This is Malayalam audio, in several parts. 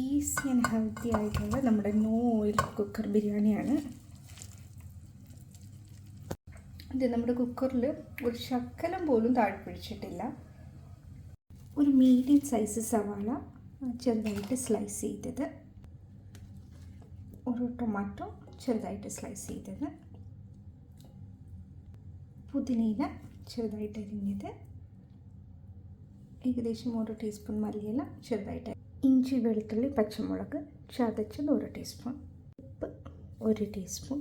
ഈസി ആൻഡ് ഹെൽത്തി ആയിട്ടുള്ള നമ്മുടെ നോ ഓയിൽ കുക്കർ ബിരിയാണിയാണ്. ഇത് നമ്മുടെ കുക്കറിൽ ഒരു ശക്കലം പോലും താഴ്പിടിച്ചിട്ടില്ല ഒരു മീഡിയം സൈസ് സവാള ചെറുതായിട്ട് സ്ലൈസ് ചെയ്തത്. ഒരു ടൊമാറ്റോ ചെറുതായിട്ട് സ്ലൈസ് ചെയ്തത്. പുതിനയില ചെറുതായിട്ട് അരിഞ്ഞത്. ഏകദേശം ഒരു ടീസ്പൂൺ മല്ലിയില ചെറുതായിട്ട് ഇഞ്ചി വെളുത്തുള്ളി പച്ചമുളക് ചതച്ചത് ഒരു ടീസ്പൂൺ ഉപ്പ് ഒരു ടീസ്പൂൺ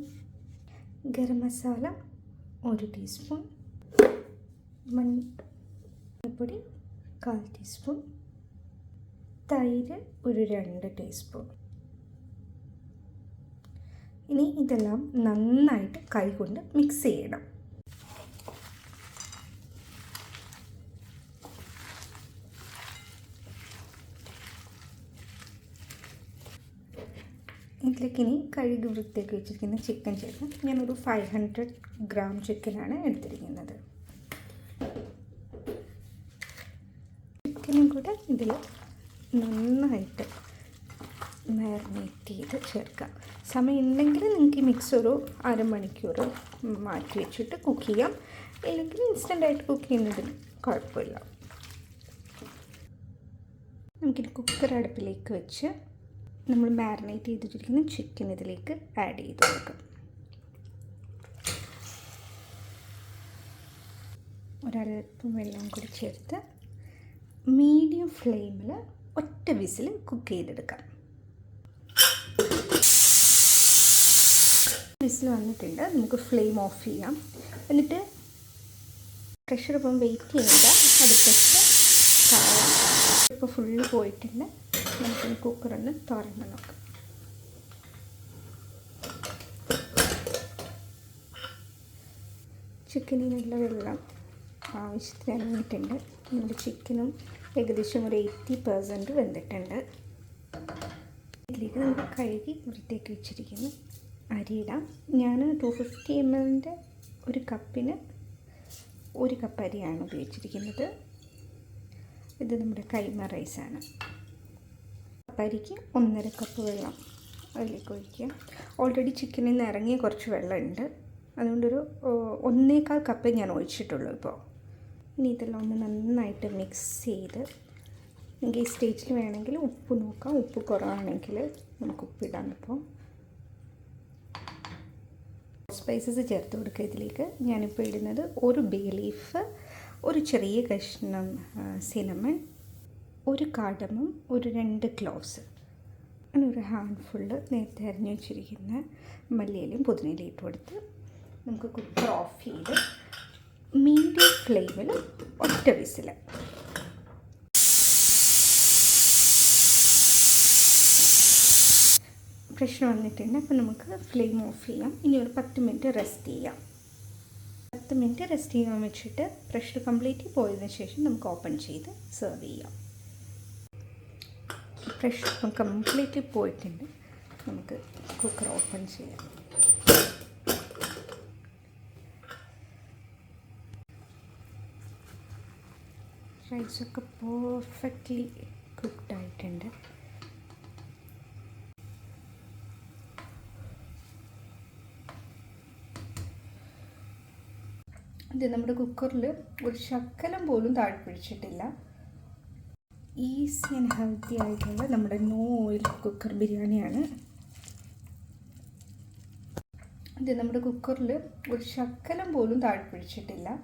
ഗരം മസാല ഒരു ടീസ്പൂൺ മഞ്ഞൾപ്പൊടി കാൽ ടീസ്പൂൺ തൈര് ഒരു രണ്ട് ടീസ്പൂൺ. ഇനി ഇതെല്ലാം നന്നായിട്ട് കൈകൊണ്ട് മിക്സ് ചെയ്യണം. ഇതിലേക്ക് ഇനി കഴുകി വൃത്തിയാക്കി വെച്ചിരിക്കുന്ന ചിക്കൻ ചേർക്കാം ഞാനൊരു ഫൈവ് ഹൺഡ്രഡ് ഗ്രാം ചിക്കനാണ് എടുത്തിരിക്കുന്നത്. ചിക്കനും കൂടെ ഇതിൽ നന്നായിട്ട് മാരിനേറ്റ് ചെയ്ത് ചേർക്കാം. സമയം ഉണ്ടെങ്കിൽ നിങ്ങൾക്ക് മിക്സ് ഒരു അരമണിക്കൂർ മാറ്റി വെച്ചിട്ട് കുക്ക് ചെയ്യാം. ഇല്ലെങ്കിൽ ഇൻസ്റ്റന്റായിട്ട് കുക്ക് ചെയ്യുന്നതിന് കുഴപ്പമില്ല. നമുക്കിനി കുക്കർ അടുപ്പിലേക്ക് വെച്ച് നമ്മൾ മാരിനേറ്റ് ചെയ്തിട്ടിരിക്കുന്ന ചിക്കൻ ഇതിലേക്ക് ആഡ് ചെയ്ത് കൊടുക്കും. ഒരല്പം വെള്ളം കൂടി ചേർത്ത് മീഡിയം ഫ്ലെയിമിൽ ഒറ്റ വിസിൽ കുക്ക് ചെയ്തെടുക്കാം. വിസിൽ വന്നിട്ടുണ്ട്. നമുക്ക് ഫ്ലെയിം ഓഫ് ചെയ്യാം. എന്നിട്ട് പ്രഷർ ഇപ്പം വെയിറ്റ് ചെയ്യുക കളയാം ഇപ്പോൾ ഫുള്ള് പോയിട്ടുണ്ട്. നമുക്ക് കുക്കറൊന്ന് തുറന്ന് നോക്കാം. ചിക്കനിനുള്ള വെള്ളം ആവശ്യത്തിന് ഇറങ്ങിയിട്ടുണ്ട്. നമ്മുടെ ചിക്കനും ഏകദേശം ഒരു എയ്റ്റി പെർസെന്റ് വെന്തിട്ടുണ്ട്. ഇതിലേക്ക് നമുക്ക് കഴുകി പുറത്തേക്ക് വെച്ചിരിക്കുന്നു. അരിയിടാം. ഞാൻ ടു ഫിഫ്റ്റി എം എല്ലിന്റെ ഒരു കപ്പിന് ഒരു കപ്പ് അരിയാണ് ഉപയോഗിച്ചിരിക്കുന്നത്. ഇത് നമ്മുടെ കൈമ റൈസാണ് അരിക്ക് ഒന്നര കപ്പ് വെള്ളം അതിലേക്ക് ഒഴിക്കുക. ഓൾറെഡി ചിക്കനിൽ നിന്ന് ഇറങ്ങിയ കുറച്ച് വെള്ളമുണ്ട്. അതുകൊണ്ടൊരു ഒന്നേക്കാൾ കപ്പ് ഞാൻ ഒഴിച്ചിട്ടുള്ളൂ ഇപ്പോൾ. ഇനി ഇതെല്ലാം ഒന്ന് നന്നായിട്ട് മിക്സ് ചെയ്ത് നിങ്ങൾക്ക് ഈ സ്റ്റേജിൽ വേണമെങ്കിൽ ഉപ്പ് നോക്കാം. ഉപ്പ് കുറവാണെങ്കിൽ നമുക്ക് ഉപ്പിടാം ഇപ്പോൾ. സ്പൈസസ് ചേർത്ത് കൊടുക്കുക ഇതിലേക്ക്. ഞാനിപ്പോൾ ഇടുന്നത് ഒരു ബേ ലീഫ് ഒരു ചെറിയ കഷ്ണം സിനമൺ ഒരു കാടമും ഒരു രണ്ട് ക്ലോവ്സ് അങ്ങനെ ഒരു ഹാൻഡ് ഫുള്ള് നേരത്തെ അരിഞ്ഞു വെച്ചിരിക്കുന്ന മല്ലിയിലയും പുതിനയിലയും ഇട്ട് കൊടുത്ത് നമുക്ക് കുക്കർ ഓഫ് ചെയ്ത് മീഡിയം ഫ്ലെയിമിൽ ഒറ്റ വിസിൽ. പ്രശ്നം വന്നിട്ടുണ്ട്. അപ്പോൾ നമുക്ക് ഫ്ലെയിം ഓഫ് ചെയ്യാം. ഇനി ഒരു പത്ത് മിനിറ്റ് റെസ്റ്റ് ചെയ്യാം. പത്ത് മിനിറ്റ് റെസ്റ്റ് ചെയ്യാൻ വെച്ചിട്ട് പ്രഷർ കംപ്ലീറ്റ് പോയതിന് ശേഷം നമുക്ക് ഓപ്പൺ ചെയ്ത് സെർവ് ചെയ്യാം. പ്രഷർ കംപ്ലീറ്റ്ലി പോയിട്ടുണ്ട്. നമുക്ക് കുക്കർ ഓപ്പൺ ചെയ്യാം. റൈസൊക്കെ പെർഫെക്റ്റ്ലി കുക്ക്ഡ് ആയിട്ടുണ്ട്. ഇത് നമ്മുടെ കുക്കറിൽ ഒരു ശക്കലം പോലും താഴ്പിടിച്ചിട്ടില്ല ഈസി ആൻഡ് ഹെൽത്തി ആയിട്ടുള്ള നമ്മുടെ നോ ഓയിൽ കുക്കർ ബിരിയാണിയാണ്. ഇത് നമ്മുടെ കുക്കറിൽ ഒരു ശക്കലം പോലും താഴെ പിടിച്ചിട്ടില്ല.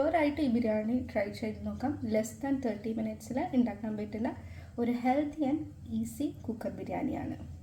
ഷുവറായിട്ട് ഈ ബിരിയാണി ട്രൈ ചെയ്ത് നോക്കാം. ലെസ് ദാൻ തേർട്ടി മിനിറ്റ്സിൽ ഉണ്ടാക്കാൻ പറ്റുന്ന ഒരു ഹെൽത്തി ആൻഡ് ഈസി കുക്കർ ബിരിയാണിയാണ്.